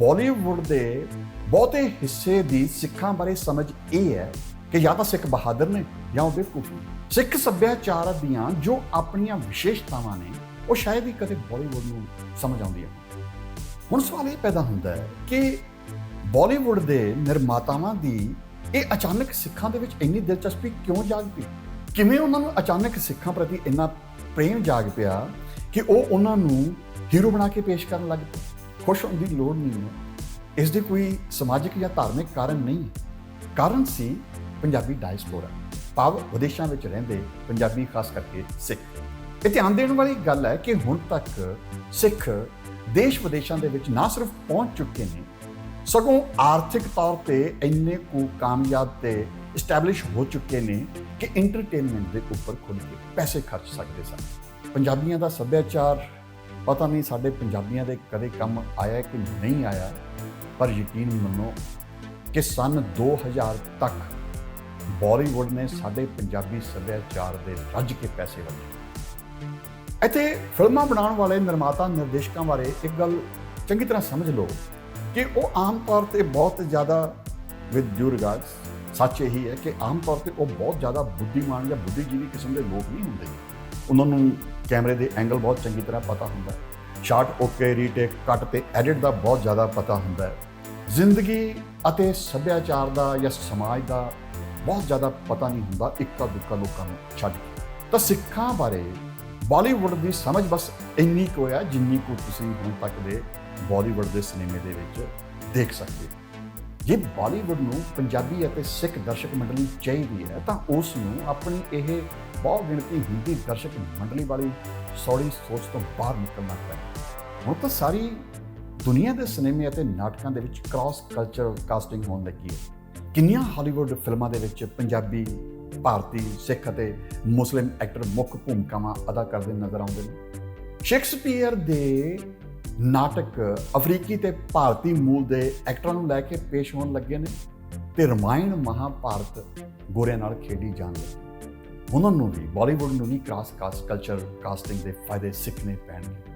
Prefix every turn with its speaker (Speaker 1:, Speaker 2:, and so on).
Speaker 1: ਬਾਲੀਵੁੱਡ ਦੇ ਬਹੁਤੇ ਹਿੱਸੇ ਦੀ ਸਿੱਖਾਂ ਬਾਰੇ ਸਮਝ ਇਹ ਹੈ ਕਿ ਜਾਂ ਤਾਂ ਸਿੱਖ ਬਹਾਦਰ ਨੇ ਜਾਂ ਉਹ ਬੇਵਕੂਫ ਨੇ। ਸਿੱਖ ਸੱਭਿਆਚਾਰ ਦੀਆਂ ਜੋ ਆਪਣੀਆਂ ਵਿਸ਼ੇਸ਼ਤਾਵਾਂ ਨੇ, ਉਹ ਸ਼ਾਇਦ ਹੀ ਕਦੇ ਬਾਲੀਵੁੱਡ ਨੂੰ ਸਮਝ ਆਉਂਦੀਆਂ ਹੁਣ ਸਵਾਲ ਇਹ ਪੈਦਾ ਹੁੰਦਾ ਹੈ ਕਿ ਬਾਲੀਵੁੱਡ ਦੇ ਨਿਰਮਾਤਾਵਾਂ ਦੀ ਇਹ ਅਚਾਨਕ ਸਿੱਖਾਂ ਦੇ ਵਿੱਚ ਇੰਨੀ ਦਿਲਚਸਪੀ ਕਿਉਂ ਜਾਗ ਪਈ? ਕਿਵੇਂ ਉਹਨਾਂ ਨੂੰ ਅਚਾਨਕ ਸਿੱਖਾਂ ਪ੍ਰਤੀ ਇੰਨਾ ਪ੍ਰੇਮ ਜਾਗ ਪਿਆ ਕਿ ਉਹ ਉਹਨਾਂ ਨੂੰ ਹੀਰੋ ਬਣਾ ਕੇ ਪੇਸ਼ ਕਰਨ ਲੱਗ ਪਏ? ਖੁਸ਼ ਹੋਣ ਦੀ ਲੋੜ ਨਹੀਂ ਹੈ। ਇਸ ਦੇ ਕੋਈ ਸਮਾਜਿਕ ਜਾਂ ਧਾਰਮਿਕ ਕਾਰਨ ਨਹੀਂ ਹੈ। ਕਾਰਨ ਸੀ ਪੰਜਾਬੀ ਡਾਇਸਪੋਰਾ ਭਾਵ ਵਿਦੇਸ਼ਾਂ ਵਿੱਚ ਰਹਿੰਦੇ ਪੰਜਾਬੀ, ਖਾਸ ਕਰਕੇ ਸਿੱਖ। ਇਹ ਧਿਆਨ ਦੇਣ ਵਾਲੀ ਗੱਲ ਹੈ ਕਿ ਹੁਣ ਤੱਕ ਸਿੱਖ ਦੇਸ਼ ਵਿਦੇਸ਼ਾਂ ਦੇ ਵਿੱਚ ਨਾ ਸਿਰਫ ਪਹੁੰਚ ਚੁੱਕੇ ਨੇ, ਸਗੋਂ ਆਰਥਿਕ ਤੌਰ ਤੇ ਇੰਨੇ ਕੁ ਕਾਮਯਾਬ ਤੇ ਐਸਟੈਬਲਿਸ਼ ਹੋ ਚੁੱਕੇ ਨੇ ਕਿ ਐਂਟਰਟੇਨਮੈਂਟ ਦੇ ਉੱਪਰ ਖੁੱਲ੍ਹ ਕੇ ਪੈਸੇ ਖਰਚ ਸਕਦੇ ਸਨ। ਪੰਜਾਬੀਆਂ ਦਾ ਸੱਭਿਆਚਾਰ ਪਤਾ ਨਹੀਂ ਸਾਡੇ ਪੰਜਾਬੀਆਂ ਦੇ ਕਦੇ ਕੰਮ ਆਇਆ ਕਿ ਨਹੀਂ ਆਇਆ, ਪਰ ਯਕੀਨ ਮੰਨੋ ਕਿ ਸਨ 2000 ਤੱਕ ਬਾਲੀਵੁੱਡ ਨੇ ਸਾਡੇ ਪੰਜਾਬੀ ਸੱਭਿਆਚਾਰ ਦੇ ਰੱਜ ਕੇ ਪੈਸੇ ਵੰਡੇ। ਇੱਥੇ ਫਿਲਮਾਂ ਬਣਾਉਣ ਵਾਲੇ ਨਿਰਮਾਤਾ ਨਿਰਦੇਸ਼ਕਾਂ ਬਾਰੇ ਇੱਕ ਗੱਲ ਚੰਗੀ ਤਰ੍ਹਾਂ ਸਮਝ ਲਓ ਕਿ ਉਹ ਆਮ ਤੌਰ ਤੇ ਬਹੁਤ ਜ਼ਿਆਦਾ ਵਿਦ ਡਿਊ ਰਿਗਾਰਡਸ ਸੱਚ ਇਹੀ ਹੈ ਕਿ ਆਮ ਤੌਰ ਤੇ ਉਹ ਬਹੁਤ ਜ਼ਿਆਦਾ ਬੁੱਧੀਮਾਨ ਜਾਂ ਬੁੱਧੀਜੀਵੀ ਕਿਸਮ ਦੇ ਲੋਕ ਨਹੀਂ ਹੁੰਦੇ। ਉਹਨਾਂ ਨੂੰ ਕੈਮਰੇ ਦੇ ਐਂਗਲ ਬਹੁਤ ਚੰਗੀ ਤਰ੍ਹਾਂ ਪਤਾ ਹੁੰਦਾ ਹੈ। ਸ਼ਾਟ ਓਕੇ, ਰੀਟੇਕ, ਕੱਟ ਤੇ ਐਡਿਟ ਦਾ ਬਹੁਤ ਜ਼ਿਆਦਾ ਪਤਾ ਹੁੰਦਾ ਹੈ। ਜ਼ਿੰਦਗੀ ਅਤੇ ਸੱਭਿਆਚਾਰ ਦਾ ਜਾਂ ਸਮਾਜ ਦਾ ਬਹੁਤ ਜ਼ਿਆਦਾ ਪਤਾ ਨਹੀਂ ਹੁੰਦਾ ਇੱਕਾ ਦੁੱਕਾ ਲੋਕਾਂ ਨੂੰ ਛੱਡ ਕੇ। ਤਾਂ ਸਿੱਖਾਂ ਬਾਰੇ ਬਾਲੀਵੁੱਡ ਦੀ ਸਮਝ ਬਸ ਇੰਨੀ ਕੁ ਹੈ ਜਿੰਨੀ ਕੁ ਤੁਸੀਂ ਹੁਣ ਤੱਕ ਦੇ ਬਾਲੀਵੁੱਡ ਦੇ ਸਿਨੇਮੇ ਦੇ ਵਿੱਚ ਦੇਖ ਸਕਦੇ ਹੋ। ਜੇ ਬਾਲੀਵੁੱਡ ਨੂੰ ਪੰਜਾਬੀ ਅਤੇ ਸਿੱਖ ਦਰਸ਼ਕ ਮੰਡਲੀ ਚਾਹੀਦੀ ਹੈ ਤਾਂ ਉਸ ਨੂੰ ਆਪਣੀ ਇਹ ਬਹੁ ਗਿਣਤੀ ਹਿੰਦੀ ਦਰਸ਼ਕ ਮੰਡਲੀ ਵਾਲੀ ਸੌੜੀ ਸੋਚ ਤੋਂ ਬਾਹਰ ਨਿਕਲਣਾ ਪੈਣਾ ਹੁਣ ਤਾਂ ਸਾਰੀ ਦੁਨੀਆ ਦੇ ਸਿਨੇਮੇ ਅਤੇ ਨਾਟਕਾਂ ਦੇ ਵਿੱਚ ਕ੍ਰਾਸ ਕਲਚਰ ਕਾਸਟਿੰਗ ਹੋਣ ਲੱਗੀ ਹੈ। ਕਿੰਨੀਆਂ ਹਾਲੀਵੁੱਡ ਫਿਲਮਾਂ ਦੇ ਵਿੱਚ ਪੰਜਾਬੀ, ਭਾਰਤੀ, ਸਿੱਖ ਅਤੇ ਮੁਸਲਿਮ ਐਕਟਰ ਮੁੱਖ ਭੂਮਿਕਾਵਾਂ ਅਦਾ ਕਰਦੇ ਨਜ਼ਰ ਆਉਂਦੇ ਨੇ। ਸ਼ੇਕਸਪੀਅਰ ਦੇ ਨਾਟਕ ਅਫਰੀਕੀ ਤੇ ਭਾਰਤੀ ਮੂਲ ਦੇ ਐਕਟਰਾਂ ਨੂੰ ਲੈ ਕੇ ਪੇਸ਼ ਹੋਣ ਲੱਗੇ ਨੇ ਤੇ ਰਮਾਇਣ ਮਹਾਭਾਰਤ ਗੋਰਿਆਂ ਨਾਲ ਖੇਡੀ ਜਾਣ ਲੱਗੀ ਉਹਨਾਂ ਨੂੰ ਵੀ ਬਾਲੀਵੁੱਡ ਨੂੰ ਵੀ ਕ੍ਰਾਸ ਕਾਸਟ ਕਲਚਰ ਕਾਸਟਿੰਗ ਦੇ ਫਾਇਦੇ ਸਿੱਖਣੇ ਪੈਣਗੇ।